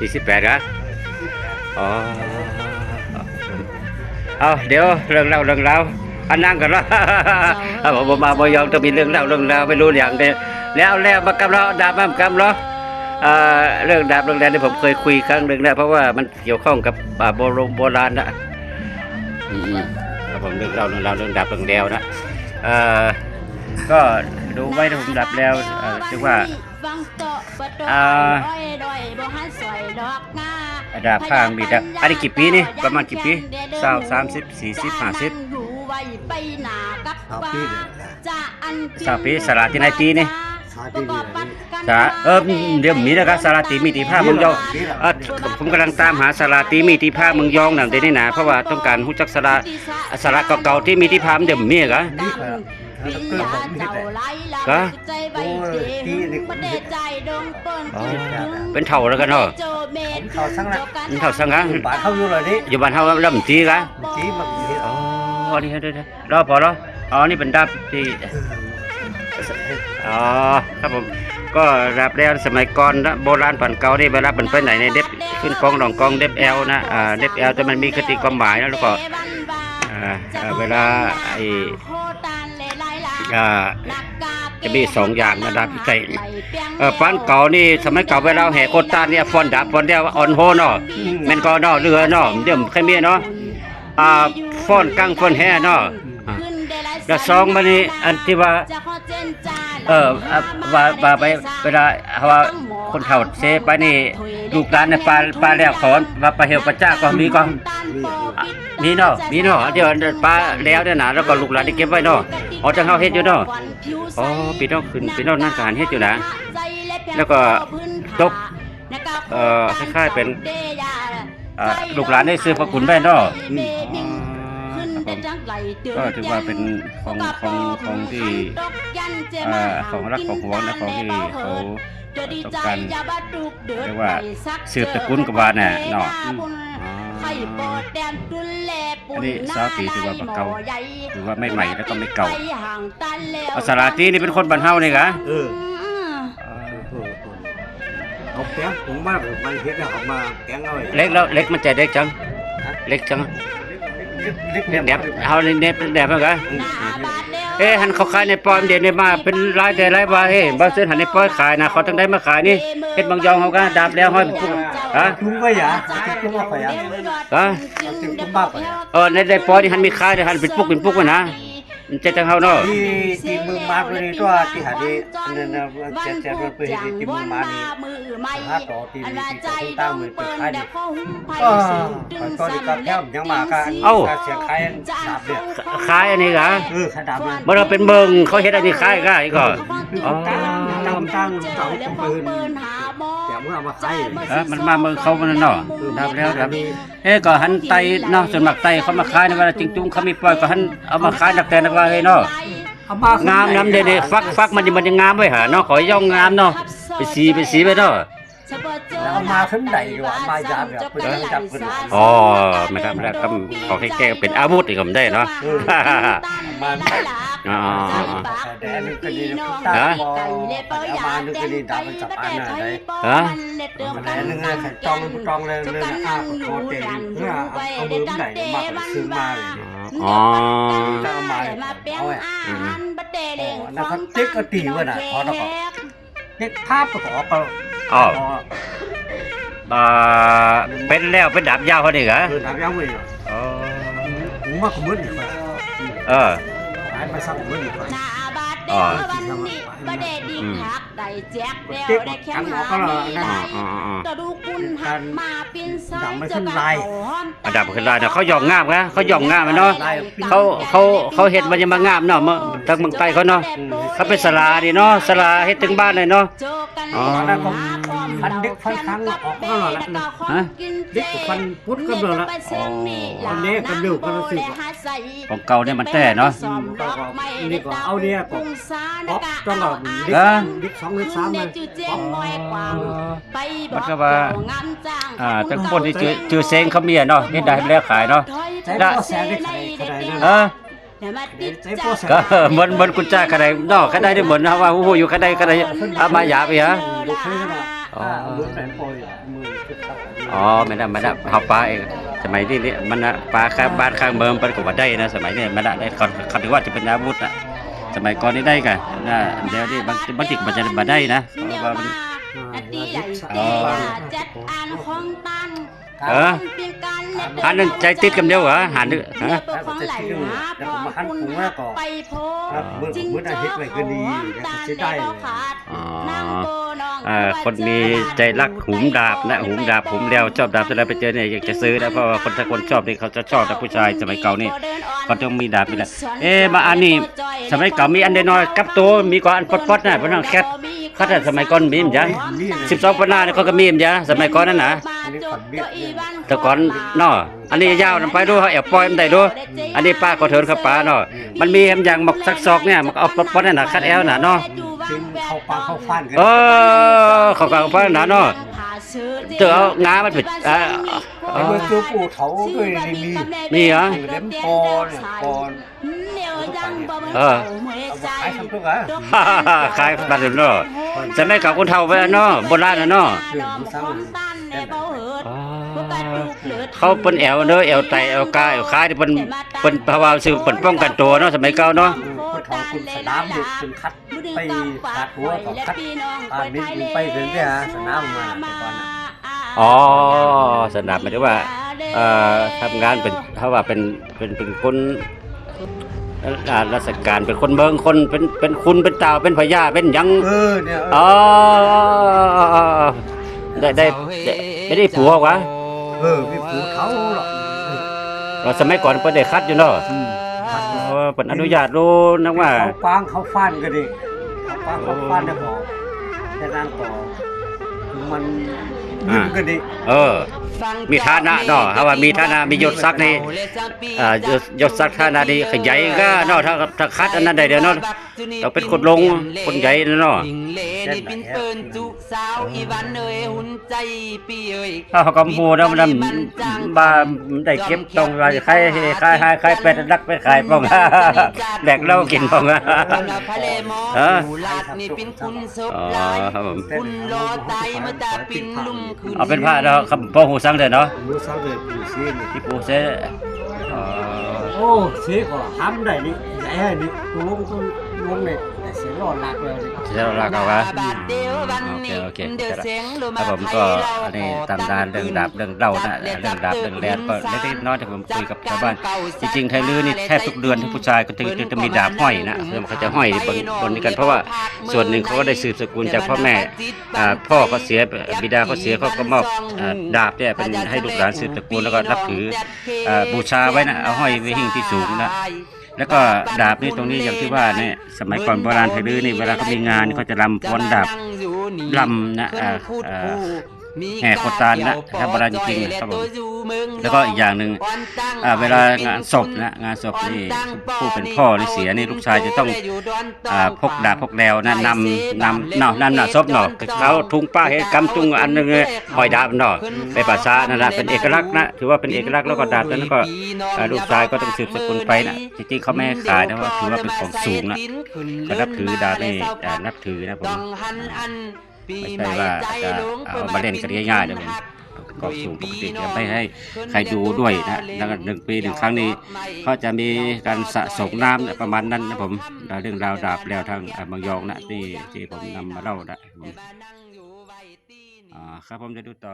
สี่สิบแปดครับอ๋อเอาเดี๋ยวเรื่องเล่าเรื่องราวอันนั่งกันแล้วเอาผมผมมาบอยองต้องมีเรื่องเล่าเรื่องราวไม่รู้อย่างเดียวแล้วแล้วมากำเราดาบมากำเราเอ่อเรื่องดาบเรื่องแดนที่ผมเคยคุยครั้งหนึ่งแล้วเพราะว่ามันเกี่ยวข้องกับอ่าโบราณโบราณนะอืมๆครับผมเรื่องเล่าเรื่องราวเรื่องดาบเรื่องแดวนะเอ่อก็ดูไว้ถ้าผมดับแล้ว เอ่อถือว่าอ่าดาบข้างมีดาบอันนี้กี่ปีนี่ประมาณกี่ปีสาวสามสิบสี่สิบห้าสิบสามปีเลยนะสาวปีสลาที่ไหนตีนี่สามปีเลยนะสาเออเดี๋ยวมีนะครับสลาตีมีตีผ้าเมืองยองเออผมกำลังตามหาสลาตีมีตีผ้าเมืองยองนั่นเดี๋ยวนี้นะเพราะว่าต้องการรู้จักสลาสลาเก่าๆที่มีตีผ้ามันเดี๋ยวมีเหรอ นี่ก็ถ้าเกิดผมนี่แหละก็โอ้ยตีนี่ผมเห็นอ๋อเป็นเท่าแล้วกันเนาะผมเข้าทั้งนั้นเป็นเท่าสังกับาทเขาอยู่เลยนี่อยู่บ้านเฮาล้วมันตีกะตีมันเห็นอ๋อนี่เดี๋ยรอพอรออ๋อนี่เป็นดาบที่อ๋อครับผมก็รับแล้วสมัยก่อนนะโบราณผันเก่านี่เวลาเป็นไปไหนในเด็บขึ้นกองหนองกองเด็บแอลนะอ่าเด็บแอลแต่มันมีคติความหมายนะแล้วก็อ่าอ่าเวลาไออ่า จะมีสองอย่างนะดาบพิเศษเออปันเก่านี่สมัยเก่าเวลาแห่โคตานเนี่ยฟอนดาบฟอนเดียวอ่อนโฮเนาะแมนก็เนาะเรือเนาะเดี๋ยวใครมีเนาะอ่าฟอนกั้งฟอนแห่เนาะอ่าแล้วสองมานี่อันที่ว่าเออว่าว่าไปเวลาว่าคนเฒ่าเซไปนี่ลูกหลานในปลาปลาแล้วขอนว่าปลาเหี่ยวปลาจ้าก็มีก็ มีเนาะมีเนาะเดี๋ยวปลาแล้วเนี่ยนะแล้วก็ลูกหลานที่เก็บไว้เนาะอ๋อจังเฮาเฮ็ดอยู่เนาะอ๋อพี่น้องขึ้นพี่น้องนั่งทหารเฮ็ดอยู่นะ แล้วก็ตกเอ่อคล้ายๆเป็นเอ่อลูกหลานได้ซื้อพระคุณไว้เนาะอืมอ๋อครับผมก็ถือว่าเป็นของของของที่อ่าของรักของหวงนะของที่เขาต้องการเรียกว่าสืบตระกูลกบว่าน่ะเนาะ อืมอ๋ออันนี้สาวปีถือว่าบ่เก่าถือว่าไม่ใหม่แล้วก็ไม่เก่าเอาสาราตีนี่เป็นคนบ้านเฮานี่กะเออเอาแป้งผมมามันเห็นแล้วเอามาแป้งเอาไว้เล็กแล้วเล็กมันใจเล็กจังเล็กจังเล็กเน็บเล็กเฮาเน็บแดบมั้งกะ เอ๊ะหันเขาขายในปอยเดี๋ยวนี้มาเป็นรายแต่รายว่าเฮ้บางซื้อหันในปอยขายนะเขาต้องได้มาขายนี่เฮ็ดบางยองเขาก็ดาบแล้วห้อยเป็นปุ๊กฮะจุ้งไว้อย่าจุ้งว่าไปอะฮะจุ้งบ้าไปอะเออในในปอยนี่หันมีขายแต่หันเป็นปุ๊กเป็นปุ๊กไว้นะ มันจะจังเฮาเนาะ ที่ที่มือมาตัวนี้ตัวที่หาดีอันนั้นนะเจ็ดเจ็ดมันไปเห็นที่มือมานี่หาต่อที่ที่ที่เขาตั้งมือไปขายนี่ก็ตอนนี้ก็แค่ยังมากันเสียงขายดาบเนี่ยขายอันนี้กะเออขายดาบเลยบ่เราเป็นเบิ่งเขาเฮ็ดอันนี้ขายก็อีกก็อ๋อ ตั้งตั้งตั้งเสาปืนแต่เมื่อมาขายเออมันมาเมืองเขามันเนาะดาบแล้วดาบเอ้ก็หันไตเนาะส่วนมากไตเขามาขายในเวลาจริงจุงเขามีปล่อยก็หันเอามาขายนักแต่นักว่าเฮ้ยเนาะเอามางามน้ำเด็ดๆฟักฟักมันมันยังงามไว้หาเนาะขอย่องงามเนาะไปสีไปสีไปเนาะ เอามาขึ้นไหนวะมายามแบบเป็นจับเป็นอ๋อไม่ได้ไม่ได้ก็ขอให้แก้เป็นอาวุธอีกก็ไม่ได้เนาะมาอ๋อแต่นึกก็ดีตั้งบอเอามานึกก็ดีดาบมันจับอันน่ะได้ฮะมันแล้วนึงไงขันจองมันจองเลยเลยนะอ้าคอเตงเพื่อเอามือไหนมาซื้อมาเลยอ๋อจะเอามาเอาไว้นะครับติ๊กก็ตีไว้น่ะพอแล้วก็ติ๊กภาพก็ออกก็ อ๋ออ่าเป็นแล้วเป็นดาบยาวเขาดิเหรอเออดาบยาวเว้ยอ๋อหูมากกว่ามืออีกว่าเออหายมาสักมืออีก ว่าอ๋ออืมติ๊กกันออกก็แล้วนั่นอ๋ออ๋ออ๋อตะดูกุนหักมาเป็นสายดังไม่ขึ้นลายอันดับขึ้นลายเนาะเขาหยองงามนะเขาหยองงามเนาะเขาเขาเขาเห็ดมันยังมางามเนาะเมื่อทางเมืองใต้เขาเนาะเขาเป็นสลาดิเนาะสลาเฮ็ดถึงบ้านเลยเนาะอ๋อแล้วก็พันเด็กพันครั้งออกก็แล้วละฮะเด็กพันพุทธก็เลยละอันนี้ก็ดูก็รู้สึกของเก่าเนี่ยมันแต้เนาะนี่ก็เอาเนี่ยก็ป๊อปจ้องกับเด็กฮะเด็กสองเด็กสามเลยป๊อปมันก็ว่าอ่าแต่คนที่ชื่อชื่อเซงเขามีอะเนาะเฮ็ดได้แล้วขายเนาะใช้พ่อแสนได้ขายขนาดนั้นเออใช้พ่อแสนก็เหมือนเหมือนกุญแจกระไดเนาะกระไดได้เหมือนนะว่าฮู้อยู่กระไดกระไดเอามาหยาไปฮะลูกเคยขนาดอ๋อถ้ามือไหนปล่อยมือจะเข้าอ๋อไม่ได้ไม่ได้เฮาปลาเองสมัยนี้นี่มันน่ะปลาข้างบ้านข้างเมืองมันก็บ่ได้นะ สมัยนี้มันน่ะได้เขาเขาถือว่าจะเป็นอาวุธน่ะ สมัยก่อนนี่ได้กันนะเดี๋ยวนี้บางบางทีมันจะบ่ได้นะเพราะว่ามัน อ๋อจัดอ่านของตันเออหันนั่นใจติดกันเดียวเหรอหันนึกฮะไปโพครับมือมือได้เฮ็ดไว้ก็ดีแล้วก็สิได้เลยอ๋ออ่าคนมีใจรักหุมดาบนะหุมดาบหุมเดียวชอบดาบเสร็จแล้วไปเจอเนี่ยอยากจะซื้อนะเพราะว่าคนถ้าคนชอบนี่เขาจะชอบนะผู้ชายสมัยเก่านี่เขาต้องมีดาบนี่แหละเอ๊ะมาอันนี้สมัยเก่ามีอันเดน้อยกับตัวมีก่อนอันปดๆน่ะเพราะนั่นแคทเขาแต่สมัยก่อนมีมั้ยจ๊ะสิบสองปนหน้าเนี่ยเขาก็มีมั้ยจ๊ะสมัยก่อนนั่นนะอันนี้ขันเบียดเนี่ยแต่ก่อนเนาะอันนี้ยาวนํไปดูเขาแอบปล่อยมันได้ดูอันนี้ป้าก็เถินเขาป้าเนาะมันมีแฮมอย่างหมกซักซอกเนี่ยมันก็เอาปดๆนั่นน่ะคัดแอลน่ะเนาะซึ่งเข้าปากเข้าฟันกันเออเขาก็เอาไปนั่นน่ะเนาะเจอเอางามันเป็นอ่าไอ้เมื่อจูปูเขาด้วยนี่มีมีเหรอเล่มปอเนี่ยปอน เออเอามาขายทำทุกอะฮ่าฮ่าฮ่าขายบัตรเนาะจะไม่กับคนเฒ่าไปเนาะโบราณน่ะเนาะเรื่องมันซ้ำมันเขาเป็นแอวเด้อแอวไตแอวกาแอวคายที่เป็นเป็นภาวะซึ่งเป็นป้องกันตัวเนาะสมัยเก่าเนาะคนเขาคุณสนามเด็กคุณคัดไปขาดหัวต่อคัดผ่านนิดไปถึงเนี่ยสนามมาแต่ก่อนน่ะอ๋อสนับหมายถึงว่าเอ่อทำงานเป็นถ้าว่าเป็นเป็นเป็นคนอ่า ราชการเป็นคนเมืองคนเป็นเป็นคุณเป็นเต่าเป็นพญาเป็นหยังเออเนี่ยอ๋อได้ได้ได้ได้ได้ผัววะเออมีผูเขาหรอกเราสมัยก่อนเพิ่นได้คัดอยู่เนาะอืมคัดเออเพิ่นอนุญาตรู้นะว่า เขาปางเขาฟันก็ดิเขาปางเขาฟันเนี่ยบอกแค่นั้นก็มันยืมก็ดิเออมีฐานะเนาะถ้าว่ามีฐานะมียศศักดิ์นี่อ่ายศยศศักดิ์ฐานะดีขยายก็เนาะถ้าถ้าคัดอันนั้นได้เดี๋ยวเนาะเราเป็นคนลงคนใหญ่นะเนาะหิงเลนี่เป็นเปิ้นจุสาวอีวันเอ้ยหุ่นใจปีเอ้ยถ้าเขากำพูนะมันนั้นบาได้เก็บตรงว่าใครใครใครใครเป็ดรักเป็ดขายป้องแดกเหล้ากินป้องพะเลมอฮะหูลาดนี่เป็นคุณศพอ๋อลายครับผมคุณรอตายเมื่อตาปินลุ่มคืนเอาเป็นผ้าเนาะคำพ่อหูสังเด้อเนาะรู้สักเลยปูซีนี่ที่ปูเสอ๋อโอ้เสียก็ทำได้นี่ใหญ่ให้นี่กูลงกูลงเนี่ยแต่เสี ยรอดหลักเลยนี่เสียเวลาเขาวะบาทเดียววันโอเคนี้โอเคเดี๋ยวเสียงลมครับผมก็อันนี้ตามดานเรื่องดาบเรื่องเล่านะเรื่องดาบเรื่องแรนก็เล็กๆน้อยๆที่ผมคุยกับชาวบ้านจริงๆไทยลื้อนี่แทบทุกเดือนทุกผู้ชายก็จะจะจะมีดาบห้อยนะเพื่อเขาจะห้อยบนบนนี้กันเพราะว่าส่วนหนึ่งเขาก็ได้สืบสกุลจากพ่อแม่อ่าพ่อเขาเสียบิดาเขาเสียเขาก็มอบอ่าดาบเนี่ยเป็นให้ลูกหลานสืบสกุลแล้วก็นับถืออ่าบูชาไว้นะเอาห้อยไว้หิ้งที่สูงนะ แล้วก็ดาบนี่ตรงนี้อย่างที่ว่าเนี่ยสมัยก่อนโบราณไทยลื้อนี่เวลาเขามีงานเขาจะรำฟ้อนดาบลำนะอ่า แห่โคตานนะถ้าโบราณจริงๆนะครับผมแล้วก็อีกอย่างหนึ่งอ่าเวลางานศพนะงานศพนี่ผู้เป็นพ่อนี่เสียนี่ลูกชายจะต้องอ่าพกดาบพกแนวนะนำนำเนาะนำหน้าศพเนาะเขาทุงป้าเห็นกำจุงอันหนึงเนี่ยห้อยดาบเนาะไปภาษานั่นนะเป็นเอกลักษณ์นะถือว่าเป็นเอกลักษณ์แล้วก็ดาบนั้นก็อ่าลูกชายก็ต้องสืบสกุลไปนะจริงๆเขาไม่ให้ขายนะว่าถือว่าเป็นของสูงนะก็นับถือดาบนี่อ่านับถือนะผม ไม่ใช่ว่าจะเอามาเล่นกันง่ายๆนะผมก็สูงปกติจะไม่ให้ใครดูด้วยนะแล้วก็หนึ่งปีหนึ่งครั้งนี้ก็จะมีการสะสมน้ำเนี่ยประมาณนั้นนะผมเรื่องราวดาบแล้วทางอ่าบางยองนะที่ที่ผมนำมาเล่านะผมอ่าครับผมจะดูต่อ